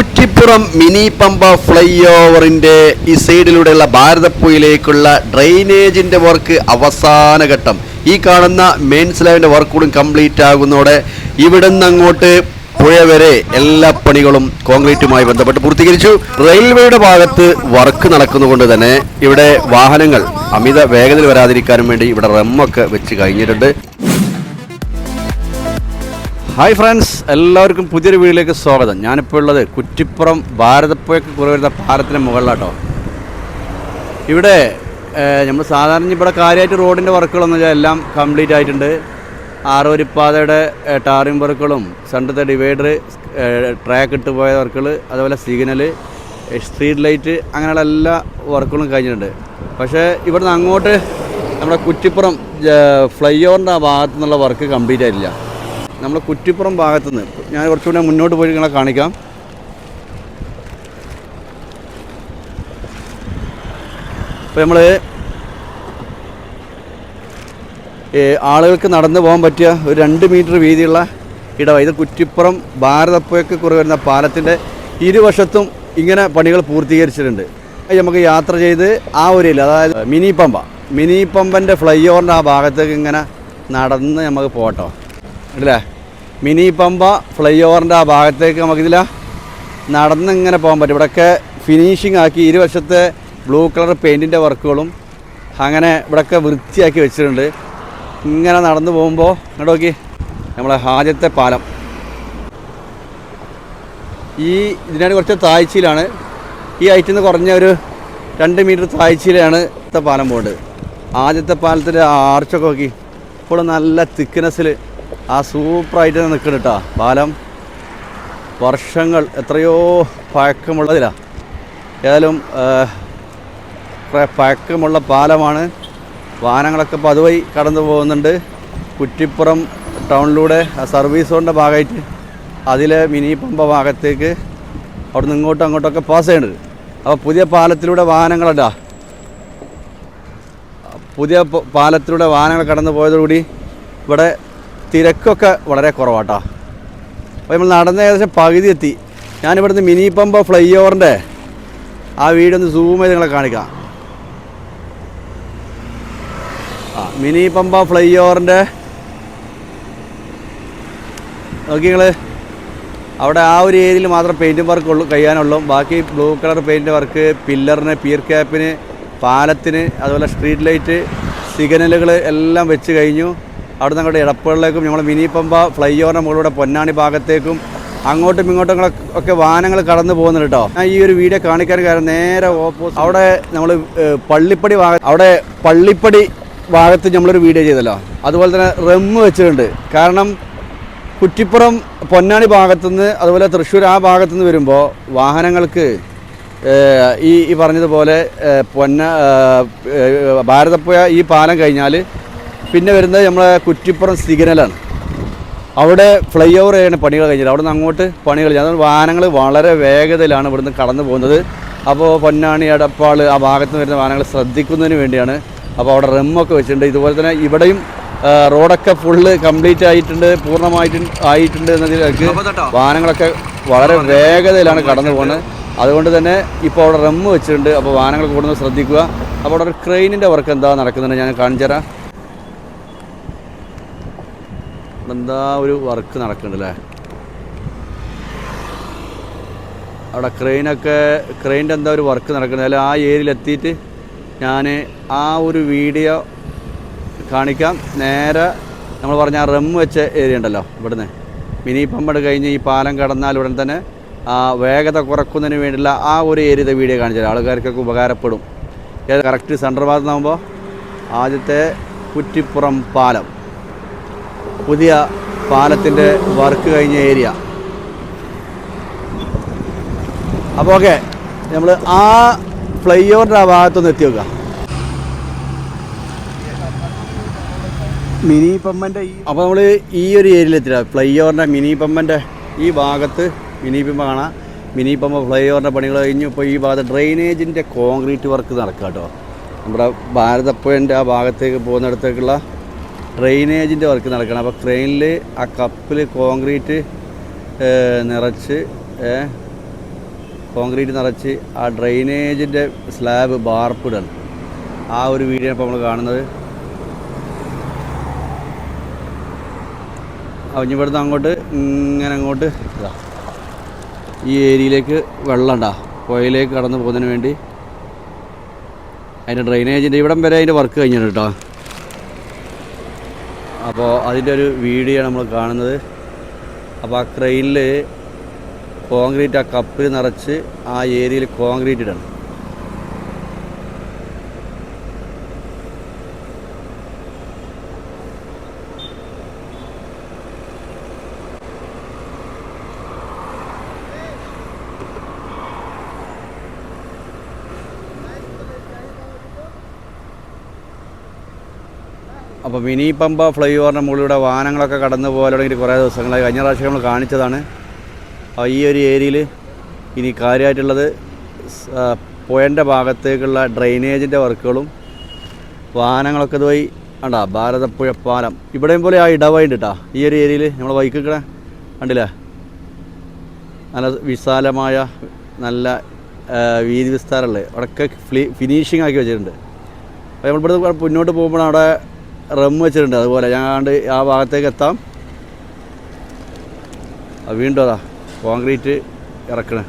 Kuttippuram mini Pampa fly ഓവറിന്റെ ഈ സൈഡിലൂടെയുള്ള ഭാരതപ്പുഴയിലേക്കുള്ള ഡ്രെയിനേജിന്റെ വർക്ക് അവസാന ഘട്ടം. ഈ കാണുന്ന മെയിൻ സ്ലാബിന്റെ വർക്ക് കൂടി കംപ്ലീറ്റ് ആകുന്നതോടെ ഇവിടുന്ന് അങ്ങോട്ട് പുഴ വരെ എല്ലാ പണികളും കോൺക്രീറ്റുമായി ബന്ധപ്പെട്ട് പൂർത്തീകരിച്ചു. റെയിൽവേയുടെ ഭാഗത്ത് വർക്ക് നടക്കുന്നതുകൊണ്ട് തന്നെ ഇവിടെ വാഹനങ്ങൾ അമിത വേഗതയിൽ വരാതിരിക്കാനും വേണ്ടി ഇവിടെ റമ്മൊക്കെ വെച്ച് കഴിഞ്ഞിട്ടുണ്ട്. ഹായ് ഫ്രണ്ട്സ് എല്ലാവർക്കും പുതിയൊരു വീഡിയോയിലേക്ക് സ്വാഗതം. ഞാനിപ്പോൾ ഉള്ളത് കുറ്റിപ്പുറം ഭാരതപ്പുഴയ്ക്ക് കുറേ വരുന്ന പാലത്തിന് മുകളിലാട്ടോ. ഇവിടെ നമ്മൾ സാധാരണ ഇവിടെ കാര്യമായിട്ട് റോഡിന്റെ വർക്കുകളൊന്നും വെച്ചാൽ എല്ലാം കംപ്ലീറ്റ് ആയിട്ടുണ്ട്. ആറുവരിപ്പാതയുടെ ടാറിംഗ് വർക്കുകളും സെന്ററത്തെ ഡിവൈഡർ ട്രാക്ക് ഇട്ട് പോയ വർക്കുകൾ അതുപോലെ സിഗ്നൽ സ്ട്രീറ്റ് ലൈറ്റ് അങ്ങനെയുള്ള എല്ലാ വർക്കുകളും കഴിഞ്ഞിട്ടുണ്ട്. പക്ഷേ ഇവിടുന്ന് അങ്ങോട്ട് നമ്മുടെ കുറ്റിപ്പുറം ഫ്ലൈ ഓവറിന്റെ ആ ഭാഗത്തു നിന്നുള്ള വർക്ക് കംപ്ലീറ്റ് ആയിട്ടില്ല. നമ്മുടെ കുറ്റിപ്പുറം ഭാഗത്ത് നിന്ന് ഞാൻ കുറച്ചുകൂടെ മുന്നോട്ട് പോയി നിങ്ങളെ കാണിക്കാം. ഇപ്പോൾ നമ്മൾ ആളുകൾക്ക് നടന്നു പോകാൻ പറ്റിയ ഒരു രണ്ട് മീറ്റർ വീതിയുള്ള ഇടവ. ഇത് കുറ്റിപ്പുറം ഭാരതപ്പുഴയ്ക്ക് കുറവ് വരുന്ന പാലത്തിന്റെ ഇരുവശത്തും ഇങ്ങനെ പണികൾ പൂർത്തീകരിച്ചിട്ടുണ്ട്. നമുക്ക് യാത്ര ചെയ്ത് ആ ഒരു അതായത് മിനി പമ്പ. മിനി പമ്പന്റെ ഫ്ലൈ ഓവറിന്റെ ആ ഭാഗത്തേക്ക് ഇങ്ങനെ നടന്ന് നമുക്ക് പോട്ടോ അല്ലേ? മിനി പമ്പ ഫ്ലൈ ഓവറിന്റെ ആ ഭാഗത്തേക്ക് നമുക്കിതില നടന്നിങ്ങനെ പോകാൻ പറ്റും. ഇവിടെയൊക്കെ ഫിനിഷിംഗ് ആക്കി ഇരുവശത്തെ ബ്ലൂ കളർ പെയിന്റിന്റെ വർക്കുകളും അങ്ങനെ ഇവിടെയൊക്കെ വൃത്തിയാക്കി വെച്ചിട്ടുണ്ട്. ഇങ്ങനെ നടന്നു പോകുമ്പോൾ ഇങ്ങോട്ട് നോക്കി. നമ്മളെ ആദ്യത്തെ പാലം. ഈ ഇതിനാണ് കുറച്ച് താഴ്ചയിലാണ്. ഈ ഹൈറ്റിൽ നിന്ന് കുറഞ്ഞ ഒരു രണ്ട് മീറ്റർ താഴ്ചയിലാണ് ഇത്തെ പാലം പോകേണ്ടത് ആദ്യത്തെ പാലത്തിന്റെ ആർച്ചൊക്കെ നോക്കി. ഇപ്പോൾ നല്ല തിക്നെസ്സിൽ ആ സൂപ്പറായിട്ട് നിൽക്കണം കേട്ടോ പാലം വർഷങ്ങൾ എത്രയോ പഴക്കമുള്ളതിലാണ് ഏതായാലും പഴക്കമുള്ള പാലമാണ് വാഹനങ്ങളൊക്കെ ഇപ്പോൾ അതുവഴി കടന്നു പോകുന്നുണ്ട്. കുറ്റിപ്പുറം ടൗണിലൂടെ സർവീസ് റോഡിന്റെ ഭാഗമായിട്ട് അതിലെ മിനി പമ്പ ഭാഗത്തേക്ക് അവിടെ നിന്ന് ഇങ്ങോട്ടും അങ്ങോട്ടൊക്കെ പാസ് ചെയ്യണത് അപ്പോൾ പുതിയ പാലത്തിലൂടെ വാഹനങ്ങളുണ്ടാ പുതിയ പാലത്തിലൂടെ വാഹനങ്ങൾ കടന്നു പോയതോടുകൂടി ഇവിടെ തിരക്കൊക്കെ വളരെ കുറവാട്ടോ. അപ്പോൾ നമ്മൾ നടന്ന ഏകദേശം പകുതി എത്തി ഞാനിവിടുന്ന് മിനി പമ്പ ഫ്ലൈ ഓവറിന്റെ ആ വീടൊന്ന് സൂം ചെയ്ത് നിങ്ങളെ കാണിക്കാം. ആ മിനി പമ്പ ഫ്ലൈ ഓവറിന്റെ നോക്കി നിങ്ങൾ അവിടെ ആ ഒരു ഏരിയയിൽ മാത്രം പെയിന്റും വർക്ക് ഉള്ളൂ കഴിയാനുള്ളൂ. ബാക്കി ബ്ലൂ കളർ പെയിന്റ് വർക്ക് പില്ലറിന് പിയർ ക്യാപ്പിന് പാലത്തിന് അതുപോലെ സ്ട്രീറ്റ് ലൈറ്റ് സിഗ്നലുകൾ എല്ലാം വെച്ച് കഴിഞ്ഞു. അവിടെ നിന്ന് അങ്ങോട്ട് ഇടപ്പുകളിലേക്കും നമ്മൾ മിനി പമ്പ ഫ്ലൈ ഓവറിന്റെ മുകളിലൂടെ പൊന്നാണി ഭാഗത്തേക്കും അങ്ങോട്ടും ഇങ്ങോട്ടും ഒക്കെ വാഹനങ്ങൾ കടന്നു പോകുന്നുണ്ട് കേട്ടോ ഞാൻ ഈ ഒരു വീഡിയോ കാണിക്കാൻ കാരണം നേരെ ഓപ്പോസിറ്റ് അവിടെ നമ്മൾ പള്ളിപ്പടി ഭാഗ അവിടെ പള്ളിപ്പടി ഭാഗത്ത് നമ്മളൊരു വീഡിയോ ചെയ്തല്ലോ. അതുപോലെ തന്നെ റെമ്മ് വെച്ചിട്ടുണ്ട്. കാരണം കുറ്റിപ്പുറം പൊന്നാണി ഭാഗത്തുനിന്ന് അതുപോലെ തൃശ്ശൂർ ആ ഭാഗത്തുനിന്ന് വരുമ്പോൾ വാഹനങ്ങൾക്ക് ഈ ഈ പറഞ്ഞതുപോലെ പൊന്ന ഭാരതപ്പുഴ ഈ പാലം കഴിഞ്ഞാൽ പിന്നെ വരുന്നത് നമ്മളെ കുറ്റിപ്പുറം സിഗ്നലാണ്. അവിടെ ഫ്ലൈ ഓവർ ചെയ്യുന്ന പണികൾ കഴിഞ്ഞത് അവിടെ നിന്ന് അങ്ങോട്ട് പണികൾ അതുകൊണ്ട് വാഹനങ്ങൾ വളരെ വേഗതയിലാണ് ഇവിടുന്ന് കടന്നു പോകുന്നത്. അപ്പോൾ പൊന്നാണി എടപ്പാൾ ആ ഭാഗത്ത് നിന്ന് വരുന്ന വാഹനങ്ങൾ ശ്രദ്ധിക്കുന്നതിന് വേണ്ടിയാണ് അപ്പോൾ അവിടെ റെമ്മൊക്കെ വെച്ചിട്ടുണ്ട്. ഇതുപോലെ തന്നെ ഇവിടെയും റോഡൊക്കെ ഫുള്ള് കംപ്ലീറ്റ് ആയിട്ടുണ്ട് പൂർണമായിട്ട് ആയിട്ടുണ്ട് എന്നതിലേക്ക് വാഹനങ്ങളൊക്കെ വളരെ വേഗതയിലാണ് കടന്നു പോകുന്നത്. അതുകൊണ്ട് തന്നെ ഇപ്പോൾ അവിടെ റെമ്മ് വെച്ചിട്ടുണ്ട്. അപ്പോൾ വാഹനങ്ങൾ കൂടുന്നത് ശ്രദ്ധിക്കുക. അപ്പോൾ അവിടെ ഒരു ക്രെയിനിന്റെ വർക്ക് എന്താ നടക്കുന്നുണ്ട് ഞാൻ കാണിച്ചു തരാം എന്താ ഒരു വർക്ക് നടക്കുന്നുണ്ട് അല്ലേ അവിടെ ക്രെയിനൊക്കെ ക്രെയിന്റെ എന്താ ഒരു വർക്ക് നടക്കുന്നത് അല്ല ആ ഏരിയയിൽ എത്തിയിട്ട് ഞാൻ ആ ഒരു വീഡിയോ കാണിക്കാം. നേരെ നമ്മൾ പറഞ്ഞ ആ റെം വെച്ച ഏരിയ ഉണ്ടല്ലോ ഇവിടുന്ന്. മിനി പമ്പട് കഴിഞ്ഞ് ഈ പാലം കടന്നാൽ ഉടൻ തന്നെ ആ വേഗത കുറക്കുന്നതിന് വേണ്ടിയുള്ള ആ ഒരു ഏരിയത്തെ വീഡിയോ കാണിച്ചാൽ ആൾക്കാർക്കൊക്കെ ഉപകാരപ്പെടും. കറക്റ്റ് സെൻട്രൽ ഭാഗത്ത് നിന്നാകുമ്പോൾ ആദ്യത്തെ കുറ്റിപ്പുറം പാലം. പുതിയ പാലത്തിന്റെ വർക്ക് കഴിഞ്ഞ ഏരിയ. അപ്പോൾ ഓക്കെ നമ്മൾ ആ ഫ്ലൈ ഓവറിന്റെ ആ ഭാഗത്തൊന്ന് എത്തി നോക്കുക മിനി പമ്പന്റെ ഈ അപ്പോൾ നമ്മൾ ഈ ഒരു ഏരിയയിൽ എത്തില്ല. ഫ്ലൈ ഓവറിന്റെ മിനി പമ്പന്റെ ഈ ഭാഗത്ത് മിനി പമ്പ കാണാം. മിനി പമ്പ ഫ്ലൈ ഓവറിന്റെ പണികൾ കഴിഞ്ഞു. ഇപ്പോൾ ഈ ഭാഗത്ത് ഡ്രെയിനേജിന്റെ കോൺക്രീറ്റ് വർക്ക് നടക്കുക കേട്ടോ നമ്മുടെ ഭാരതപ്പുഴന്റെ ആ ഭാഗത്തേക്ക് പോകുന്നിടത്തേക്കുള്ള ഡ്രെയിനേജിന്റെ വർക്ക് നടക്കണം. അപ്പോൾ ക്രെയിനിൽ ആ കപ്പിൽ കോൺക്രീറ്റ് നിറച്ച് കോൺക്രീറ്റ് നിറച്ച് ആ ഡ്രെയിനേജിന്റെ സ്ലാബ് ബാർപ്പിടൽ ആ ഒരു വീഡിയോ ഇപ്പോൾ നമ്മൾ കാണുന്നത്. അവഞ്ഞ് ഇവിടുന്ന് അങ്ങോട്ട് ഇങ്ങനെ അങ്ങോട്ട് ഈ ഏരിയയിലേക്ക് വെള്ളം ഉണ്ടാ പുഴയിലേക്ക് കടന്നു പോകുന്നതിന് വേണ്ടി. അതിന്റെ ഡ്രെയിനേജിന്റെ ഇവിടം വരെ അതിന്റെ വർക്ക് കഴിഞ്ഞിട്ടുണ്ട് കേട്ടോ അപ്പോൾ അതിന്റെ ഒരു വീഡിയോ നമ്മൾ കാണുന്നത്. അപ്പോൾ ആ ക്രെയിനിൽ കോൺക്രീറ്റ് ആ കപ്പിൽ നിറച്ച് ആ ഏരിയയിൽ കോൺക്രീറ്റ് ഇടണം. അപ്പോൾ മിനി പമ്പ ഫ്ലൈ ഓവറിന്റെ മുകളിലൂടെ വാഹനങ്ങളൊക്കെ കടന്നു പോകാൻ കുറേ ദിവസങ്ങളായി. കഴിഞ്ഞ പ്രാവശ്യം നമ്മൾ കാണിച്ചതാണ്. ഈ ഒരു ഏരിയയിൽ ഇനി കാര്യമായിട്ടുള്ളത് പുഴന്റെ ഭാഗത്തേക്കുള്ള ഡ്രെയിനേജിന്റെ വർക്കുകളും വാഹനങ്ങളൊക്കെ ഇതുവഴി കണ്ടാ ഭാരതപ്പുഴ പാലം. ഇവിടെയും പോലെ ആ ഇടവായിട്ട് കേട്ടോ ഈ ഒരു ഏരിയയിൽ നമ്മൾ ബൈക്കൊക്കെ കണ്ടില്ലേ? നല്ല വിശാലമായ നല്ല വീതി വിസ്താരമുള്ളത് അവിടെയൊക്കെ ഫ്ലീ ഫിനിഷിംഗ് ആക്കി വെച്ചിട്ടുണ്ട്. അപ്പോൾ നമ്മളിവിടെ മുന്നോട്ട് പോകുമ്പോൾ അവിടെ റം വെച്ചിട്ടുണ്ട്. അതുപോലെ ഞാൻ കണ്ട് ആ ഭാഗത്തേക്ക് എത്താം. വീണ്ടും അതാ കോൺക്രീറ്റ് ഇറക്കണേ.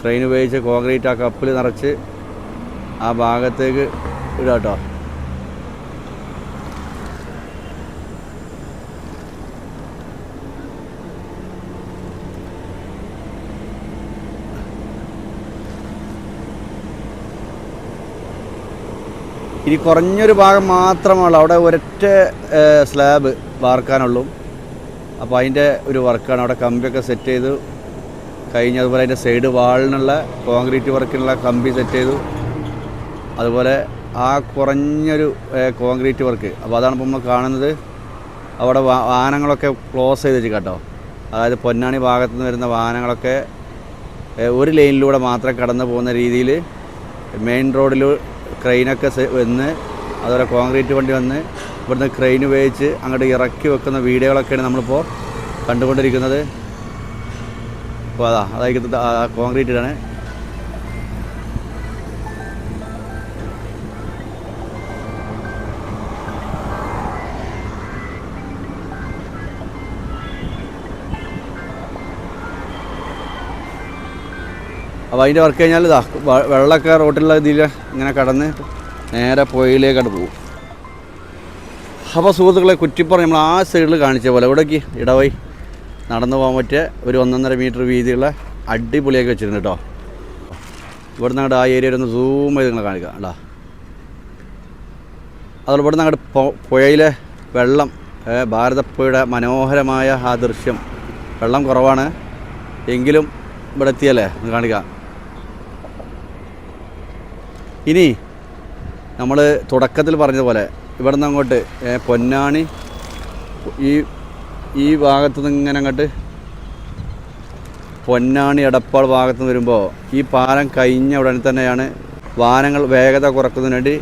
ട്രെയിൻ ഉപയോഗിച്ച് കോൺക്രീറ്റ് ആ കപ്പിൽ നിറച്ച് ആ ഭാഗത്തേക്ക് ഇടാം കേട്ടോ ഇനി കുറഞ്ഞൊരു ഭാഗം മാത്രമാണ് അവിടെ ഒരൊറ്റ സ്ലാബ് വാർക്കാനുള്ളൂ. അപ്പോൾ അതിന്റെ ഒരു വർക്കാണ്. അവിടെ കമ്പിയൊക്കെ സെറ്റ് ചെയ്തു. കഴിഞ്ഞ് അതുപോലെ അതിന്റെ സൈഡ് വാളിനുള്ള കോൺക്രീറ്റ് വർക്കിനുള്ള കമ്പി സെറ്റ് ചെയ്തു. അതുപോലെ ആ കുറഞ്ഞൊരു കോൺക്രീറ്റ് വർക്ക് അപ്പോൾ അതാണ് ഇപ്പോൾ നമ്മൾ കാണുന്നത്. അവിടെ വാഹനങ്ങളൊക്കെ ക്ലോസ് ചെയ്ത് വെച്ച് കേട്ടോ. അതായത് പൊന്നാണി ഭാഗത്തു നിന്ന് വരുന്ന വാഹനങ്ങളൊക്കെ ഒരു ലൈനിലൂടെ മാത്രം കടന്നു പോകുന്ന രീതിയിൽ മെയിൻ റോഡിൽ ക്രെയിനൊക്കെ വന്ന് അതുപോലെ കോൺക്രീറ്റ് വണ്ടി വന്ന് ഇവിടുന്ന് ക്രെയിൻ ഉപയോഗിച്ച് അങ്ങോട്ട് ഇറക്കി വെക്കുന്ന വീഡിയോകളൊക്കെയാണ് നമ്മളിപ്പോൾ കണ്ടുകൊണ്ടിരിക്കുന്നത്. അപ്പോൾ അതാ അതായത് കോൺക്രീറ്റിലാണ്. അപ്പോൾ അതിന്റെ വർക്ക് കഴിഞ്ഞാൽ ഇതാ വെള്ളമൊക്കെ റോട്ടിലുള്ള ഇതിൽ ഇങ്ങനെ കടന്ന് നേരെ പുഴയിലേക്കാണ് പോകും അപ്പോൾ സുഹൃത്തുക്കളെ കുറ്റിപ്പുറം നമ്മൾ ആ സൈഡിൽ കാണിച്ച പോലെ ഇവിടേക്ക് ഇടവഴി നടന്നു പോകാൻ പറ്റിയ ഒരു ഒന്നൊന്നര മീറ്റർ വീതിയുള്ള അടിപൊളിയൊക്കെ വെച്ചിട്ടുണ്ട് കേട്ടോ ഇവിടുന്ന് അങ്ങോട്ട് ആ ഏരിയ ഒന്ന് സൂം ചെയ്ത് നിങ്ങൾ കാണിക്കാം കേട്ടോ അതുപോലെ ഇവിടുന്ന് അങ്ങോട്ട് പുഴയിലെ വെള്ളം ഭാരതപ്പുഴയുടെ മനോഹരമായ ആ ദൃശ്യം വെള്ളം കുറവാണ്. എങ്കിലും ഇവിടെ എത്തിയല്ലേ? ഒന്ന് കാണിക്കാം. ഇനി നമ്മൾ തുടക്കത്തിൽ പറഞ്ഞതുപോലെ ഇവിടെ നിന്ന് അങ്ങോട്ട് പൊന്നാണി ഈ ഈ ഭാഗത്തു നിന്ന് ഇങ്ങനെ അങ്ങോട്ട് പൊന്നാണി എടപ്പാൾ ഭാഗത്ത് നിന്ന് വരുമ്പോൾ ഈ പാലം കഴിഞ്ഞ ഉടനെ തന്നെയാണ് വാഹനങ്ങൾ വേഗത കുറക്കുന്നതിന് വേണ്ടി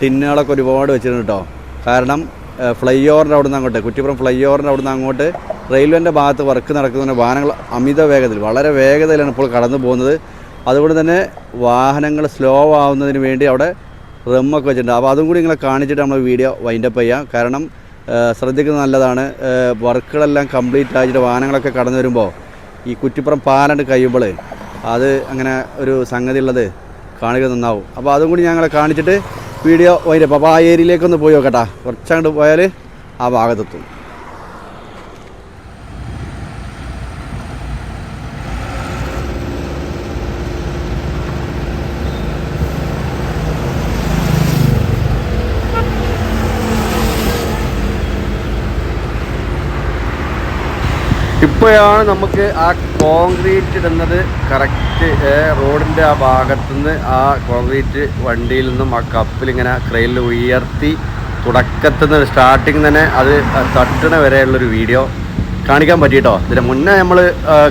ടിന്നുകളൊക്കെ ഒരുപാട് വെച്ചിട്ടുണ്ട് കേട്ടോ. കാരണം ഫ്ലൈ ഓവറിന്റെ അവിടെ നിന്ന് അങ്ങോട്ട് കുറ്റിപ്പുറം ഫ്ലൈ ഓവറിന്റെ അവിടെ നിന്ന് അങ്ങോട്ട് റെയിൽവേന്റെ ഭാഗത്ത് വർക്ക് നടക്കുന്നതിന് വാഹനങ്ങൾ അമിത വേഗതയിൽ വളരെ വേഗതയിലാണ് ഇപ്പോൾ കടന്നു പോകുന്നത്. അതുകൊണ്ട് തന്നെ വാഹനങ്ങൾ സ്ലോ ആവുന്നതിന് വേണ്ടി അവിടെ റമ്മൊക്കെ വെച്ചിട്ടുണ്ട്. അപ്പോൾ അതും കൂടി നിങ്ങളെ കാണിച്ചിട്ട് നമ്മൾ വീഡിയോ വൈൻഡപ്പ് ചെയ്യാം. കാരണം ശ്രദ്ധിക്കുന്നത് നല്ലതാണ്. വർക്കുകളെല്ലാം കംപ്ലീറ്റ് ആയിട്ട് വാഹനങ്ങളൊക്കെ കടന്നു വരുമ്പോൾ ഈ കുറ്റിപ്പുറം പാലണ്ട് കഴിയുമ്പോൾ അത് അങ്ങനെ ഒരു സംഗതി ഉള്ളത് കാണുക നന്നാവും. അപ്പോൾ അതും കൂടി ഞങ്ങളെ കാണിച്ചിട്ട് വീഡിയോ വൈൻഡപ്പ് അപ്പോൾ ആ ഏരിയയിലേക്കൊന്ന് പോയി നോക്കട്ടാ. കുറച്ചങ്ങോട്ട് പോയാൽ ആ ഭാഗത്തെത്തും. ഇപ്പോഴാണ് നമുക്ക് ആ കോൺക്രീറ്റ് ഇടുന്നത് കറക്റ്റ് റോഡിന്റെ ആ ഭാഗത്തുനിന്ന് ആ കോൺക്രീറ്റ് വണ്ടിയിൽ നിന്നും ആ കപ്പിൽ ഇങ്ങനെ ക്രെയിനിൽ ഉയർത്തി തുടക്കത്തിൽ നിന്ന് സ്റ്റാർട്ടിങ് തന്നെ അത് തട്ടണ വരെയുള്ളൊരു വീഡിയോ കാണിക്കാൻ പറ്റിയിട്ടോ? ഇതിന് മുന്നേ നമ്മൾ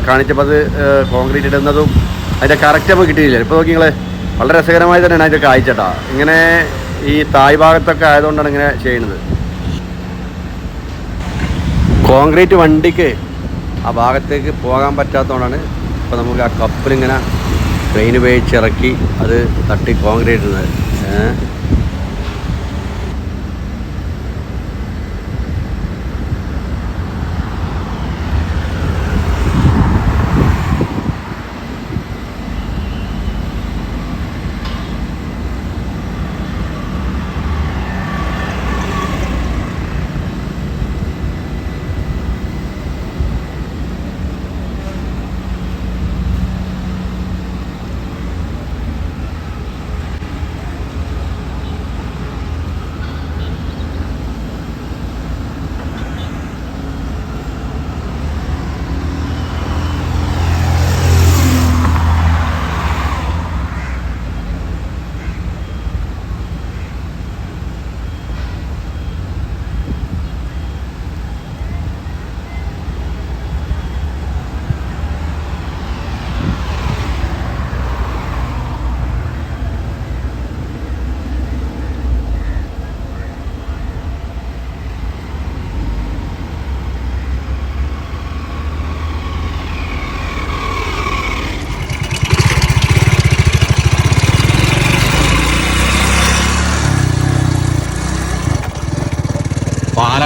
കാണിച്ചപ്പോൾ അത് കോൺക്രീറ്റ് ഇടുന്നതും അതിന്റെ കറക്റ്റ് നമുക്ക് കിട്ടിയില്ല? ഇപ്പോൾ നോക്കി നിങ്ങൾ വളരെ രസകരമായി തന്നെയാണ് അതിന്റെ കാഴ്ചട്ടാ ഇങ്ങനെ ഈ തായ് ഭാഗത്തൊക്കെ ആയതുകൊണ്ടാണ് ഇങ്ങനെ ചെയ്യുന്നത്. കോൺക്രീറ്റ് വണ്ടിക്ക് ആ ഭാഗത്തേക്ക് പോകാൻ പറ്റാത്തതുകൊണ്ടാണ് ഇപ്പോൾ നമുക്ക് ആ കപ്പലിങ്ങനെ ട്രെയിൻ ഉപയോഗിച്ച് ഇറക്കി അത് തട്ടി കോൺക്രീറ്റ് ഇടുന്നത്. ഏഹ്?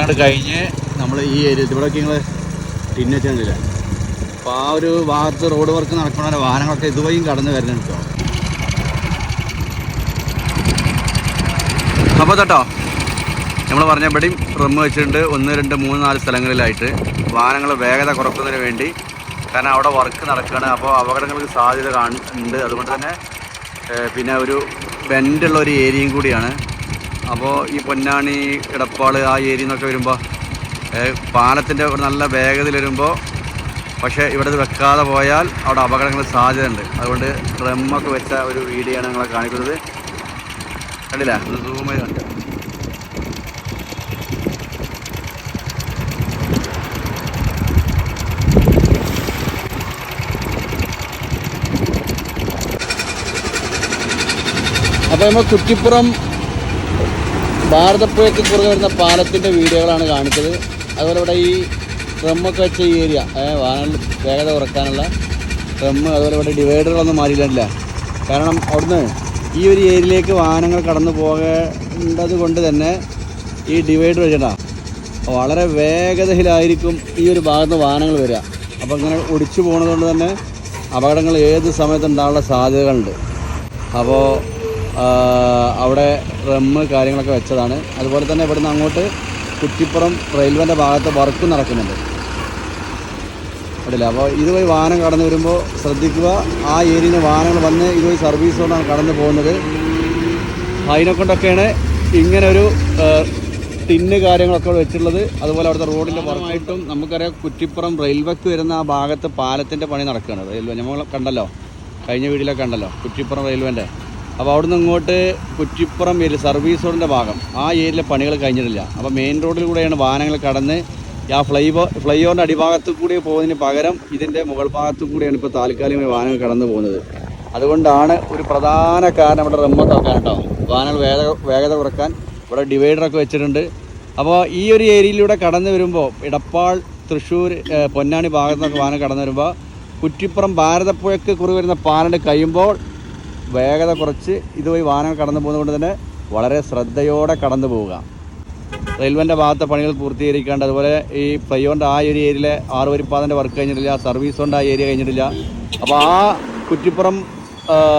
പാലങ്ങട് കഴിഞ്ഞ് നമ്മൾ ഈ ഏരിയ ഇവിടെയൊക്കെ നിങ്ങൾ ടിന്ന് വെച്ചിട്ടില്ല അപ്പോൾ ആ ഒരു ഭാഗത്ത് റോഡ് വർക്ക് നടക്കുന്ന വാഹനങ്ങളൊക്കെ ഇതുവഴിയും കടന്നു വരുന്നുണ്ട് അപ്പോൾ തട്ടോ നമ്മൾ പറഞ്ഞ റമ്മ് വെച്ചിട്ടുണ്ട്. ഒന്ന് രണ്ട് മൂന്ന് നാല് സ്ഥലങ്ങളിലായിട്ട്. വാഹനങ്ങൾ വേഗത കുറക്കുന്നതിന് വേണ്ടി. കാരണം അവിടെ വർക്ക് നടക്കുകയാണ് അപ്പോൾ അപകടങ്ങൾക്ക് സാധ്യത കാണുന്നുണ്ട്. അതുകൊണ്ട് തന്നെ പിന്നെ ഒരു ബെൻഡുള്ള ഒരു ഏരിയയും കൂടിയാണ്. അപ്പോൾ ഈ പൊന്നാണി ഇടപ്പാൾ ആ ഏരിയ നിന്നൊക്കെ വരുമ്പോൾ പാലത്തിന്റെ നല്ല വേഗതയിൽ വരുമ്പോൾ പക്ഷേ ഇവിടെ വെക്കാതെ പോയാൽ അവിടെ അപകടങ്ങൾ സാധ്യതയുണ്ട്. അതുകൊണ്ട് ഡ്രമ്മൊക്കെ വെച്ച ഒരു വീഡിയോയാണ് ആണ് നിങ്ങളെ കാണിക്കുന്നത്. കണ്ടില്ല? സൂം അപ്പോൾ നമ്മൾ കുറ്റിപ്പുറം ഭാരതപ്പുഴയ്ക്ക് കുറുകെ വരുന്ന പാലത്തിന്റെ വീഡിയോകളാണ് കാണിച്ചത്. അതുപോലെ ഇവിടെ ഈ ഡ്രമ്മൊക്കെ വെച്ച ഈ ഏരിയ വാഹനം വേഗത കുറക്കാനുള്ള ഡ്രമ്മ് അതുപോലെ ഇവിടെ ഡിവൈഡറുകളൊന്നും മാറിയിട്ടില്ല കാരണം അവിടുന്ന് ഈ ഒരു ഏരിയയിലേക്ക് വാഹനങ്ങൾ കടന്നു പോകേണ്ടത് കൊണ്ട് തന്നെ ഈ ഡിവൈഡർ വെച്ചിട്ടാ. വളരെ വേഗതയിലായിരിക്കും ഈ ഒരു ഭാഗത്ത് വാഹനങ്ങൾ വരിക. അപ്പോൾ ഇങ്ങനെ ഒടിച്ചു പോകുന്നത് കൊണ്ട് തന്നെ അപകടങ്ങൾ ഏത് സമയത്ത് ഉണ്ടാകാനുള്ള സാധ്യതകളുണ്ട്. അപ്പോൾ അവിടെ റമ്മ് കാര്യങ്ങളൊക്കെ വെച്ചതാണ്. അതുപോലെ തന്നെ ഇവിടുന്ന് അങ്ങോട്ട് കുറ്റിപ്പുറം റെയിൽവേന്റെ ഭാഗത്ത് വർക്ക് നടക്കുന്നുണ്ട്. അടില്ല അപ്പോൾ ഇതുവഴി വാഹനം കടന്നു വരുമ്പോൾ ശ്രദ്ധിക്കുക ആ ഏരിയയിൽ വാഹനങ്ങൾ വന്ന് ഇതുവഴി സർവീസ് കൊണ്ടാണ് കടന്നു പോകുന്നത്. അതിനെ കൊണ്ടൊക്കെയാണ് ഇങ്ങനെ ഒരു ടിന്ന് കാര്യങ്ങളൊക്കെ വെച്ചിട്ടുള്ളത്. അതുപോലെ അവിടുത്തെ റോഡിന്റെ വർക്കായിട്ടും നമുക്കറിയാം കുറ്റിപ്പുറം റെയിൽവേക്ക് വരുന്ന ആ ഭാഗത്ത് പാലത്തിന്റെ പണി നടക്കുകയാണ്. റെയിൽവേ നമ്മൾ കണ്ടല്ലോ കഴിഞ്ഞ വീട്ടിലൊക്കെ കണ്ടല്ലോ കുറ്റിപ്പുറം റെയിൽവേന്റെ അപ്പോൾ അവിടെ നിന്ന് ഇങ്ങോട്ട് കുറ്റിപ്പുറം ഏരിയ സർവീസ് റോഡിന്റെ ഭാഗം. ആ ഏരിയയിലെ പണികൾ കഴിഞ്ഞിട്ടില്ല. അപ്പോൾ മെയിൻ റോഡിൽ കൂടെയാണ് വാഹനങ്ങൾ കടന്ന് ആ ഫ്ലൈ ഫ്ലൈ ഓവറിന്റെ അടിഭാഗത്ത് കൂടി പോകുന്നതിന് പകരം ഇതിന്റെ മുകൾ ഭാഗത്തു കൂടിയാണ് ഇപ്പോൾ താൽക്കാലികമായി വാഹനങ്ങൾ കടന്നു പോകുന്നത്. അതുകൊണ്ടാണ് ഒരു പ്രധാന കാരണം ഇവിടെ റമ്മൊക്കെ വെക്കാൻ വാഹനങ്ങൾ വേഗ വേഗത കുറയ്ക്കാൻ ഇവിടെ ഡിവൈഡറൊക്കെ വെച്ചിട്ടുണ്ട്. അപ്പോൾ ഈ ഒരു ഏരിയയിലൂടെ കടന്നു വരുമ്പോൾ ഇടപ്പാൾ തൃശ്ശൂർ പൊന്നാനി ഭാഗത്തു വാഹനം കടന്നു വരുമ്പോൾ കുറ്റിപ്പുറം ഭാരതപ്പുഴയ്ക്ക് കുറി വരുന്ന പാലം കഴിയുമ്പോൾ വേഗത കുറച്ച് ഇതുവഴി വാഹനങ്ങൾ കടന്നു പോകുന്നതുകൊണ്ട് തന്നെ വളരെ ശ്രദ്ധയോടെ കടന്നു പോവുക. റെയിൽവേന്റെ ഭാഗത്തെ പണികൾ പൂർത്തീകരിക്കാണ്ട് അതുപോലെ ഈ ഫ്ലൈ ഓവറിന്റെ ആ ഒരു ഏരിയയിലെ ആറ് വരിപ്പാതന്റെ വർക്ക് കഴിഞ്ഞിട്ടില്ല സർവീസ് കൊണ്ട് ആ ഏരിയ കഴിഞ്ഞിട്ടില്ല. അപ്പോൾ ആ കുറ്റിപ്പുറം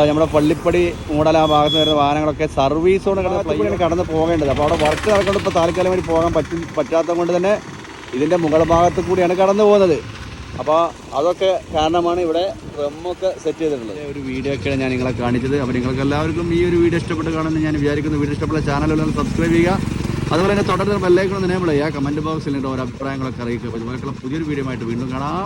നമ്മുടെ പള്ളിപ്പടി മൂടൽ ആ ഭാഗത്ത് വരുന്ന വാഹനങ്ങളൊക്കെ സർവീസ് കൊണ്ട് കടന്ന് ഫ്ലൈ കടന്ന് പോകേണ്ടത്. അപ്പോൾ അവിടെ വർക്ക് നടക്കുന്നത് ഇപ്പോൾ താൽക്കാലികമായി പോകാൻ പറ്റും പറ്റാത്തത് കൊണ്ട് തന്നെ ഇതിന്റെ മുകൾ ഭാഗത്ത് കൂടിയാണ് കടന്നു പോകുന്നത്. അപ്പോൾ അതൊക്കെ കാരണമാണ് ഇവിടെ റമ്മൊക്കെ സെറ്റ് ചെയ്തിട്ടുള്ളത്. ഒരു വീഡിയോ ഒക്കെയാണ് ഞാൻ നിങ്ങളെ കാണിച്ചത്. അപ്പോൾ നിങ്ങൾക്ക് എല്ലാവർക്കും ഈ ഒരു വീഡിയോ ഇഷ്ടപ്പെട്ട് കാണുന്നത് ഞാൻ വിചാരിക്കുന്നു. വീഡിയോ ഇഷ്ടപ്പെട്ട ചാനലുകൾ സബ്സ്ക്രൈബ് ചെയ്യുക. അതുപോലെ തന്നെ തുടർന്ന് ബെല്ലൈക്കണം എനേബിൾ ചെയ്യുക. കമന്റ് ബോക്സിൽ എന്റെ ഓരോ അഭിപ്രായങ്ങളൊക്കെ അറിയിക്കുക. അപ്പോൾ ഇതുപോലെയുള്ള പുതിയൊരു വീഡിയോ ആയിട്ട് വീണ്ടും കാണാം.